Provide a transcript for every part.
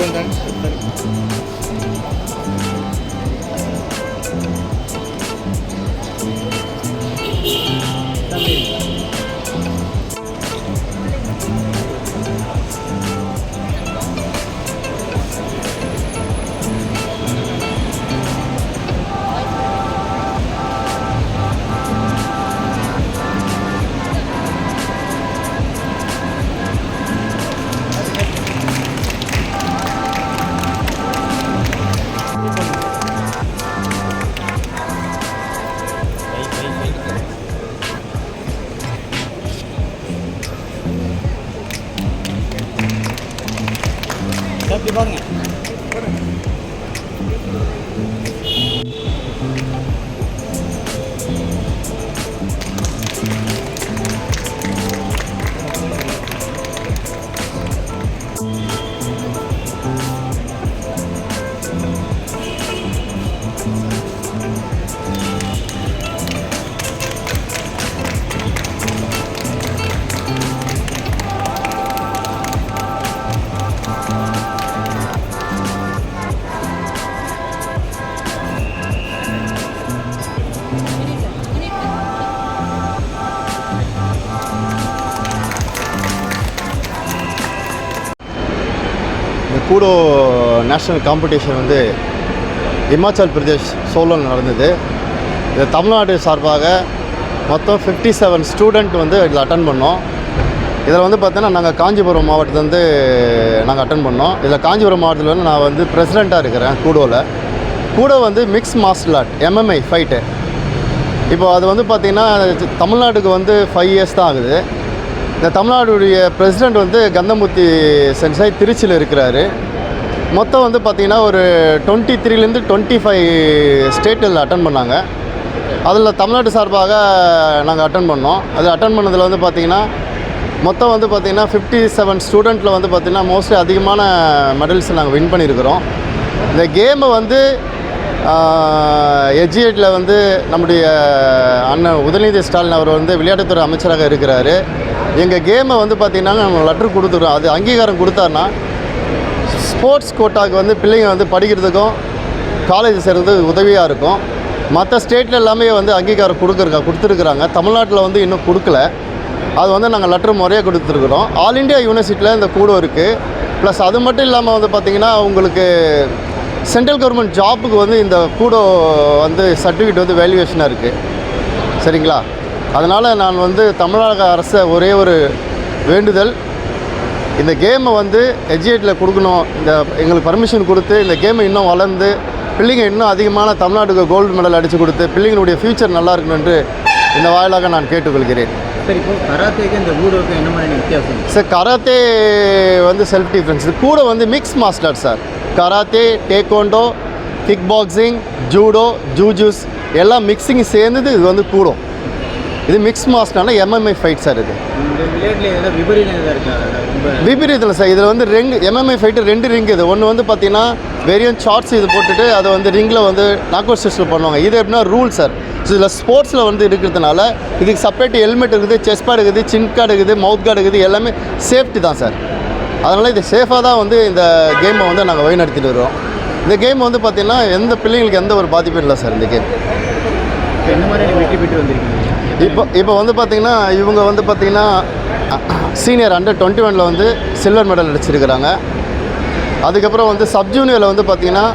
well done. Kudo national competition வந்து இமாச்சல் பிரதேஷ் சோலோவில் நடந்தது. இது தமிழ்நாடு சார்பாக மொத்தம் ஃபிஃப்டி செவன் ஸ்டூடெண்ட் வந்து இதில் அட்டன் பண்ணோம். இதில் வந்து பார்த்தீங்கன்னா நாங்கள் காஞ்சிபுரம் மாவட்டத்துலேருந்து நாங்கள் அட்டன் பண்ணோம். இதில் காஞ்சிபுரம் மாவட்டத்தில் வந்து நான் வந்து பிரசிடெண்ட்டாக இருக்கிறேன் கூடோவில் கூடோ வந்து mix martial art MMI fight இப்போ அது வந்து பார்த்திங்கன்னா தமிழ்நாட்டுக்கு வந்து ஃபைவ் இயர்ஸ் தான் ஆகுது. இந்த தமிழ்நாடுடைய பிரசிடெண்ட் வந்து கந்தமூர்த்தி சென்சாய் திருச்சியில் இருக்கிறாரு. மொத்தம் வந்து பார்த்திங்கன்னா ஒரு டுவெண்ட்டி த்ரீலேருந்து டுவெண்ட்டி ஃபைவ் ஸ்டேட்டில் அட்டன் பண்ணாங்க. அதில் தமிழ்நாட்டு சார்பாக நாங்கள் அட்டன் பண்ணோம். அது அட்டன் பண்ணதில் வந்து பார்த்திங்கன்னா மொத்தம் வந்து பார்த்திங்கன்னா ஃபிஃப்டி செவன் ஸ்டூடெண்ட்டில் வந்து பார்த்திங்கன்னா மோஸ்ட்லி அதிகமான மெடல்ஸ் நாங்கள் வின் பண்ணியிருக்கிறோம். இந்த கேமை வந்து எஜிஎட்டில் வந்து நம்முடைய அண்ணன் உதயநிதி ஸ்டாலின் அவர் வந்து விளையாட்டுத்துறை அமைச்சராக இருக்கிறாரு. எங்கள் கேமை வந்து பார்த்திங்கன்னா நம்ம லெட்ரு கொடுத்துருவோம் அது அங்கீகாரம் கொடுத்தாருன்னா ஸ்போர்ட்ஸ் கோட்டாக்கு வந்து பிள்ளைங்க வந்து படிக்கிறதுக்கும் காலேஜ் சேர்ந்து உதவியாக இருக்கும். மற்ற ஸ்டேட்டில் எல்லாமே வந்து அங்கீகாரம் கொடுக்குறாங்க கொடுத்துருக்குறாங்க. தமிழ்நாட்டில் வந்து இன்னும் கொடுக்கல. அது வந்து நாங்கள் லெட்டர் முறையாக கொடுத்துருக்குறோம். ஆல் இண்டியா யூனிவர்சிட்டியில் இந்த கூடம் இருக்குது ப்ளஸ் அது மட்டும் இல்லாமல் வந்து பார்த்திங்கன்னா உங்களுக்கு சென்ட்ரல் கவர்மெண்ட் ஜாப்புக்கு வந்து இந்த கூடோ வந்து சர்டிஃபிகேட் வந்து வேல்யூவேஷனாக இருக்குது சரிங்களா? அதனால் நான் வந்து தமிழக அரசை ஒரே ஒரு வேண்டுதல். இந்த கேமை வந்து எஜிஎட்டில் கொடுக்கணும். இந்த எங்களுக்கு பர்மிஷன் கொடுத்து இந்த கேமை இன்னும் வளர்ந்து பிள்ளைங்க இன்னும் அதிகமான தமிழ்நாட்டுக்கு கோல்டு மெடல் அடித்து கொடுத்து பிள்ளைங்களுடைய ஃப்யூச்சர் நல்லா இருக்கணும் என்று இந்த வாயிலாக நான் கேட்டுக்கொள்கிறேன். ಸರ್ இப்போ கராத்தேக்கு இந்த ஜூடோக்கு என்ன மாதிரி வித்தியாசம்? சார் கராத்தே வந்து செல்ஃப் டிஃபென்ஸ் கூட வந்து mix master sir. Karate taekwondo kick boxing judo ஜூஜூஸ் எல்லாம் மிக்சிங் சேர்ந்தது இது வந்து கூடும். இது மிக்ஸ் மாஸ்டர்னா எம்எம்ஐ ஃபைட் சார் இது. விபரீதத்தில் சார் இதில் வந்து ரெண்டு எம்எம்ஐ ஃபைட்டு ரெண்டு ரிங் இது. ஒன்று வந்து பார்த்தீங்கன்னா வெறியும் ஷார்ட்ஸ் இது போட்டுட்டு அதை வந்து ரிங்கில் வந்து நாக் அவுட் பண்ணுவாங்க. இது எப்படின்னா ரூல் சார் ஸோ இதில் ஸ்போர்ட்ஸில் வந்து இருக்கிறதுனால இதுக்கு செப்பரேட் ஹெல்மெட் இருக்குது செஸ்ட் பேட் இருக்குது சின் கார்டு இருக்குது மவுத் கார்டு இருக்குது எல்லாமே சேஃப்டி தான் சார் அதனால் இது சேஃபாக தான் வந்து இந்த கேமை வந்து நாங்கள் வழிநடத்திட்டு வருவோம். இந்த கேம் வந்து பார்த்திங்கன்னா எந்த பிள்ளைங்களுக்கு எந்த ஒரு பாதிப்பும் இல்லை சார் இந்த கேம் என்ன மாதிரி வெற்றி பெற்று வந்திருக்கீங்க? இப்போ இப்போ வந்து பார்த்திங்கன்னா இவங்க வந்து பார்த்திங்கன்னா சீனியர் அண்டர் டுவெண்ட்டி ஒனில் வந்து சில்வர் மெடல் அடிச்சிருக்கிறாங்க. அதுக்கப்புறம் வந்து சப் ஜூனியரில் வந்து பார்த்திங்கன்னா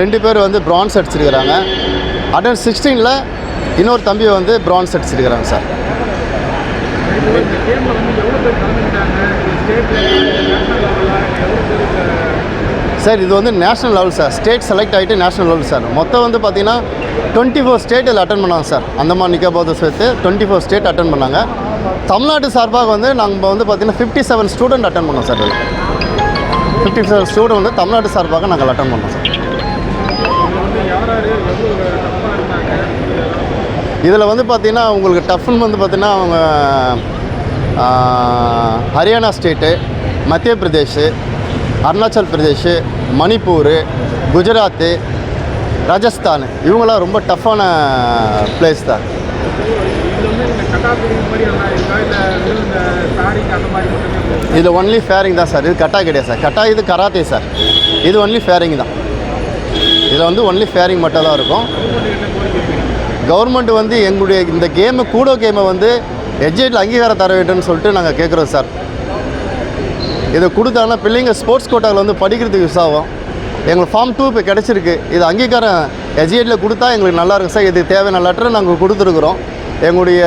ரெண்டு பேர் வந்து பிரான்ஸ் அடிச்சிருக்கிறாங்க. அண்டர் சிக்ஸ்டீனில் இன்னொரு தம்பி வந்து பிரான்ஸ் அடிச்சிருக்கிறாங்க சார் சார் இது வந்து national level sir state select ஆகிட்டு நேஷனல் லெவல் சார் மொத்தம் வந்து பார்த்தீங்கன்னா டுவெண்ட்டி ஃபோர் ஸ்டேட் இதில் அட்டன் பண்ணாங்க சார். அந்தமான் நிக்கோபார் சேர்த்து டுவெண்ட்டி ஃபோர் ஸ்டேட் அட்டன் பண்ணாங்க. தமிழ்நாட்டு சார்பாக வந்து நாங்கள் வந்து பார்த்திங்கன்னா ஃபிஃப்டி செவன் ஸ்டூடெண்ட் அட்டன் பண்ணோம் சார் இதில். ஃபிஃப்டி செவன் ஸ்டூடெண்ட் வந்து தமிழ்நாட்டு சார்பாக நாங்கள் அட்டன் பண்ணோம் சார். இதில் வந்து பார்த்திங்கன்னா உங்களுக்கு டஃப்னு வந்து பார்த்திங்கன்னா அவங்க ஹரியானா ஸ்டேட்டு மத்திய பிரதேஷ் அருணாச்சல் பிரதேஷ் மணிப்பூர் குஜராத்து ராஜஸ்தான் இவங்களாம் ரொம்ப டஃப்பான பிளேஸ் தான். இது ஒன்லி ஃபேரிங் தான் சார். இது கட்டா கிடையாது சார். கட்டா இது கராத்தே சார். இது ஒன்லி ஃபேரிங் தான். இதில் வந்து ஒன்லி ஃபேரிங் மட்டும் தான் இருக்கும். கவர்மெண்ட் வந்து எங்களுடைய இந்த கேமு கூடோ கேமை வந்து எஜ்ஜேட்டில் அங்கீகாரம் தர வேண்டும்னு சொல்லிட்டு நாங்கள் கேட்குறோம் சார். இதை கொடுத்தாங்கன்னா பிள்ளைங்க ஸ்போர்ட்ஸ் கோட்டாவில் வந்து படிக்கிறதுக்கு யூஸ் ஆகும். எங்களுக்கு ஃபார்ம் டூ இப்போ கிடச்சிருக்கு. இது அங்கீகாரம் எஜிஎட்டில் கொடுத்தா எங்களுக்கு நல்லா இருக்கும். சார் இது தேவையான லெட்டரை நாங்கள் கொடுத்துருக்குறோம். எங்களுடைய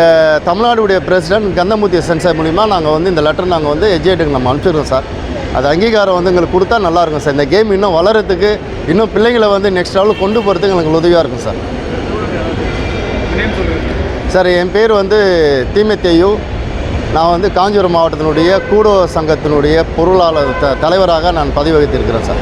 தமிழ்நாடுடைய பிரசிடென்ட் கந்தமூர்த்தி சென்சார் மூலிமா நாங்கள் வந்து இந்த லெட்டர் நாங்கள் வந்து எஜிஎட்டுக்கு நம்ம அனுப்பிச்சிடுறோம் சார். அது அங்கீகாரம் வந்து எங்களுக்கு கொடுத்தா நல்லாயிருக்கும் சார். இந்த கேம் இன்னும் வளரத்துக்கு இன்னும் பிள்ளைங்களை வந்து நெக்ஸ்ட் லெவலில் கொண்டு போகிறதுக்கு எங்களுக்கு உதவியாக இருக்கும் சார். சார் என் பேர் வந்து தீமத்தேயு நான் வந்து காஞ்சிபுரம் மாவட்டத்தினுடைய கூடோ சங்கத்தினுடைய பொருளாளர் த தலைவராக நான் பதவி வகித்திருக்கிறேன் சார்.